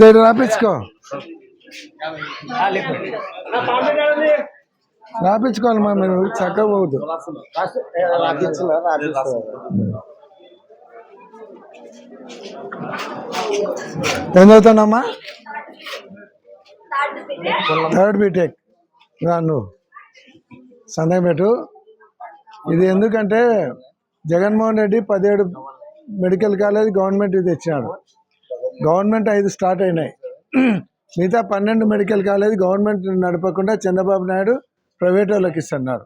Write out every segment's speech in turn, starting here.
దగ్గర రాపించుకో రాపించుకోవాలి మా మీరు చక్కగా పోదు ఏం చదువుతానమ్మా థర్డ్ బీటెక్ రా నువ్వు సందేహం పెట్టు ఇది ఎందుకంటే జగన్మోహన్ రెడ్డి పదిహేడు మెడికల్ కాలేజ్ గవర్నమెంట్ ఇది తెచ్చినాడు. గవర్నమెంట్ ఐదు స్టార్ట్ అయినాయి. మిగతా పన్నెండు మెడికల్ కాలేజ్ గవర్నమెంట్ నడపకుండా చంద్రబాబు నాయుడు ప్రైవేట్ వాళ్ళకి ఇస్తున్నాడు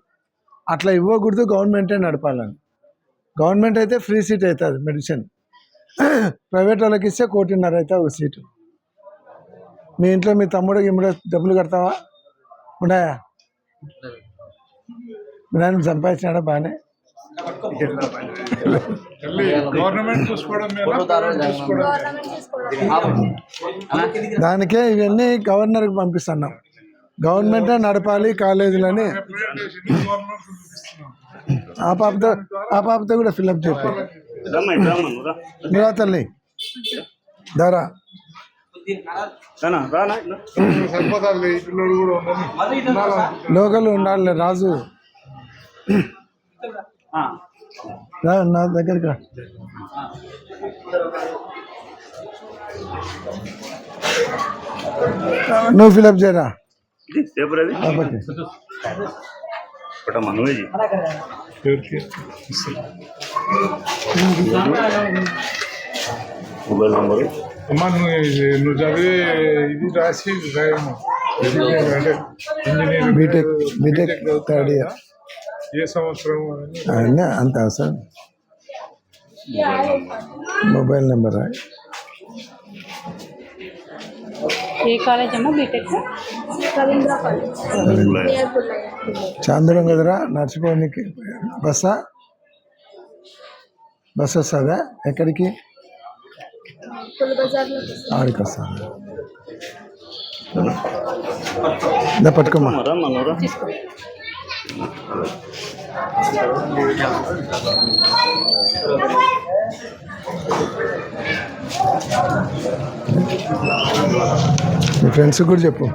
అట్లా ఇవ్వకూడదు గవర్నమెంటే నడపాలని. గవర్నమెంట్ అయితే ఫ్రీ సీట్ అవుతుంది మెడిసిన్. ప్రైవేట్ వాళ్ళకి ఇస్తే కోటిన్నర అవుతుంది ఒక సీటు. మీ ఇంట్లో మీ తమ్ముడు గిమ్ముడు డబ్బులు కడతావా? ఉన్నాయా? మీ నాయన సంపాదించినాడా బాగానే? గవర్నమెంట్ చూసుకోవడం దానికే ఇవన్నీ గవర్నర్కి పంపిస్తున్నాం. గవర్నమెంటే నడపాలి కాలేజీలని. ఆ పాపతో ఆ పాపతో కూడా ఫిల్అప్ చెప్పి రమ్మా నువ్వు తల్లి. ధర లోకల్ ఉండాలి రాజు. నా దగ్గరికి రా నువ్వు ఫిల్అప్ చేయరా ఇది పేపర్ అది పాపకి పట్టమ్మా నువ్వే చెయ్యి. ఎవరికి మొబైల్ నంబరు అమ్మా నువ్వు ఇది- నువ్వు చదివే ఇది రాసి రాయమ్మా ఇంజనీర్ అంటే engineer BTech BTech third year ఏ సంవత్సరం అని? అన్నీ అంత అవసరం. Mobile number? ఏ కాలేజ్ అమ్మా? బీటెక్ చాంద్రం కదరా? నడిచిపోనికి బస్సా? బస్ వస్తుందా? ఎక్కడికి? ఆడికి వస్తాను దా పట్టుకోమ్మా. మీ ఫ్రెండ్స్ కూడా చెప్పు.